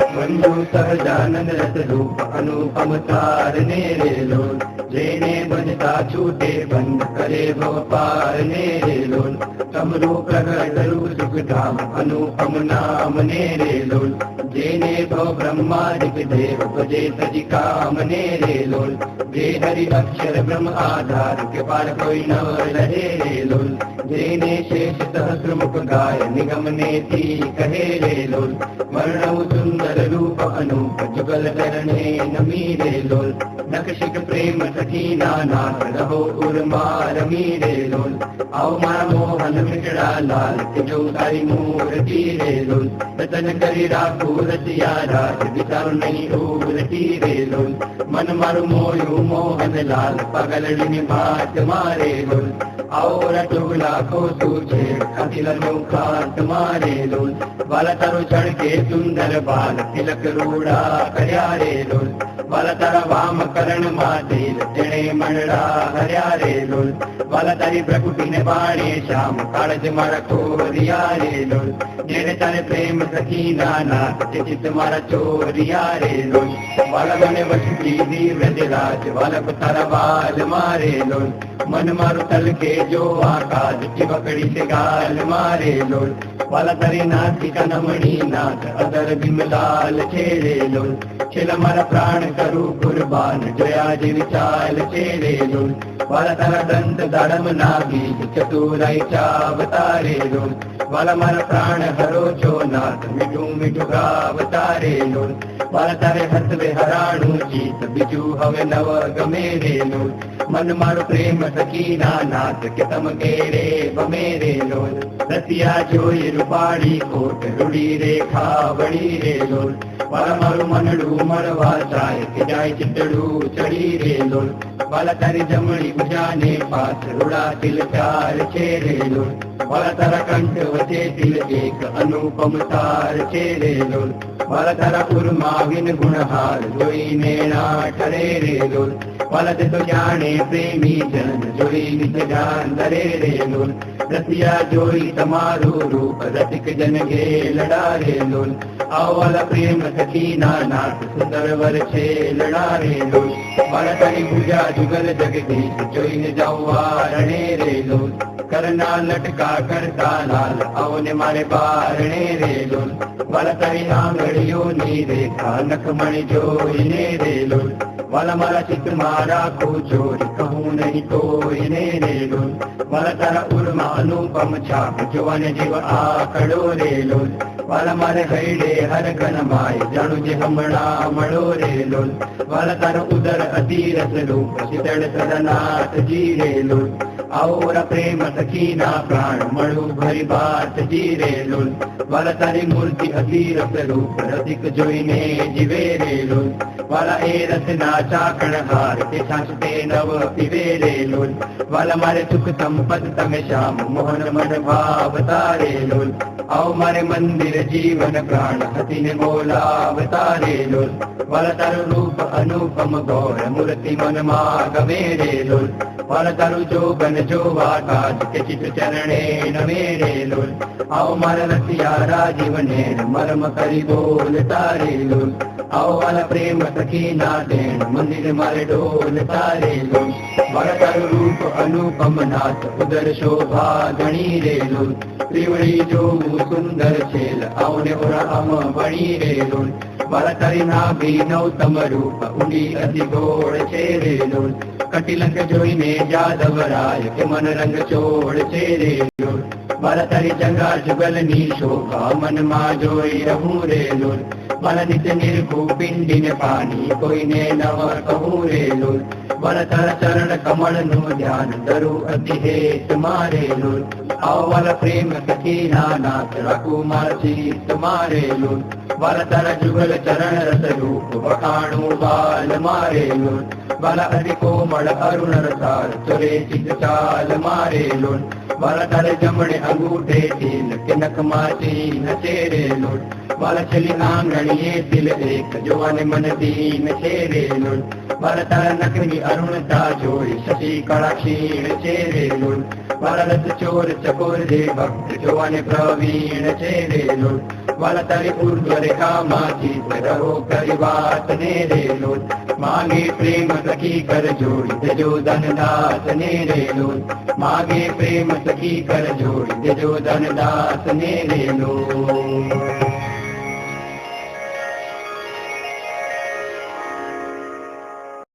बंधु सहजानंद रस रूप अनुपम तार नेरे लोन लेने बजता छूटे बंद करे वो पार नेरे लोन कमरो प्रकट रूप सुख धाम अनुपम नाम नेरे लोन जेने भो ब्रह्मादिक देव बजे सजी काम नेरे लोल जे हरि अक्षर ब्रह्म आधार के पार कोई न रहे रे लोल जेने शेष सहस्र मुख गाय निगम ने थी कहे रे लोल मरणव सुंदर रूपनु जुगल करणे न मीरे लोल नकशिक प्रेम सखीना नाथ रहो उर्मार मीरे लोल आओ मारा मोहन मिटड़ा लाल तिजो सारी मूर्ति रे लोल रतन करी राखो रतिया राज विचारो नहीं ओर तीरे लोल मन मारो मोयो मोहन लाल पगल निभात मारे लोल और दुगला को तुझे खतिल नौका तुम्हारे लोल वाला तारो चढ़ के सुंदर बाल तिलक लूड़ा हरियारे लुल वलतर वाम करण मातील तिणे मंडा हरियारे लुल वलतरी प्रकृति ने बाणे श्याम कालज मारा खोरियारे लुल जेने तारे प्रेम सखी नाना चित मारा चोरियारे लुल वाल मने वसुकी दीव्र दिलाज वालक तारा बाल मारे लुल मन मारु तल के जो आकाश चिबकड़ी से गाल मारे लुल वाला तरी नाथ का नमणी नाथ, अदर बिमला ચાલ છેડે લોલ મારા પ્રાણ કરું કુરબાન જોયા જેવી ચાલ છેડે વાલા તારા દંત દાડમ ના બીજ ચતુરાઈ ચાવ વાલા મારા પ્રાણ હરો છો નાથ મીઠું મીઠું ગાવ તારે લોલ વાલા તારે હસવે હરાણું જીત બીજું હવે નવ ગમે રેલો મન મારો પ્રેમ સકીના નાથ કે તમ કે ગમે રેલો दतिया जोई रुपाड़ी कोट रुड़ी रेखा वड़ी रे लोल परमरु मनडू मरवा चाय किजाई चितड़ू चढ़ी रे लोल बलतर जमणी बुझाने पास रुड़ा तिल चार छे रे लोल बलतर कंठ वचे तिल एक अनुपम तार छे रे लोल बलतर कुर मागिन गुणहार जोई नेणा ठरे रे लोल वलद तो ज्ञाने प्रेमी जन, जुड़ी नित जान दरे रे लोल रतिया जोई समारू रूप, रतिक जन गे लड़ा रे लोल अवल प्रेम सखी नाथ सुंदर वर छे लड़ा रे लोल मरतरी पूजा जुगल जगदीश, जोई न जाऊआ रणे रे लोल करना लटका करता लाल अवन मारे बारणे रे लोल वलतरी आंगड़ियों नी रेखा नखमणि जोई ने रे लोल वाला मारा चित मारा को चोर कहूं नहीं तो इने ले लो वाला तारा उर मानु पम छाप जो जीव आ रे लो वाला मारे हैडे हर गन जणु जे हमणा रे प्रेम प्राण मळो भरी बात जी रे वाला तारी मूर्ति अधीर रत अधिक जोई ने रे वाला ए चाकणहारति संस्ते नव पिबेरे लोल। वल मारे सुख संपद तंग श्याम, मोहन मन भाव तारे लोल। आओ मारे मंदिर जीवन प्राण हति ने बोला अवतारे लोल। वल तरु रूप अनुपम गौर, मूर्ति मन मागवेरे लोल। वल तरु जोगन जोवा काज के चित्र चरणे न मेरे लोल। आओ मारे रसिया राजीव नेर मरम करी बोल तारे लोल। आओ वाला प्रेम सखी ना देन મંદિર મારે ઢોલ તારે લો મારા તારું રૂપ અનુપમ નાથ ઉદર શોભા ગણી રેલો. ત્રિવળી જોવું સુંદર છેલ, આવને ઓરા અમ વણી રેલો. મારા તારી નાભી નવતમ રૂપ ઊંડી અતિ ગોળ છે રેલો. કટિલંક જોઈને જાદવરાય કે મન રંગ ચોળ છે રેલો. भरतरी चंगा जुगल नी शोभा मन माजो रे लुल बल नित निर्भू पिंडिन पानी कोई ने नव कबूरे लुल बल तर चरण कमल नो ध्यान दरु अति हे तुम्हारे लुल अवल प्रेम कती नाथ रघु मरसी तुम्हारे लुल बल तर जुगल चरण रस रूप बकाणु बाल मारे लुल बल अधिको कोमल अरुण रसार चले चित चाल मारे लुल वाला जमणे अंगूठे थी लकिन कमाती न चेरे लुट वाला चली नाम गणिए दिल एक जवान मन दी न लुट वाला तर नकनी अरुण दा जोड़ी शशि कड़ाक्षी नचेरे लुट वाला लत चोर चकोर दे भक्त जवान प्रवीण चेरे लुट वाला तारी उर्द्वरे का माची तरहो करी बात रे लुट मांगे प्रेम सखी कर जोड़ी जो दान दास ने रे लुट मांगे प्रेम सखी कर जोड़ जो धन दास ने लो।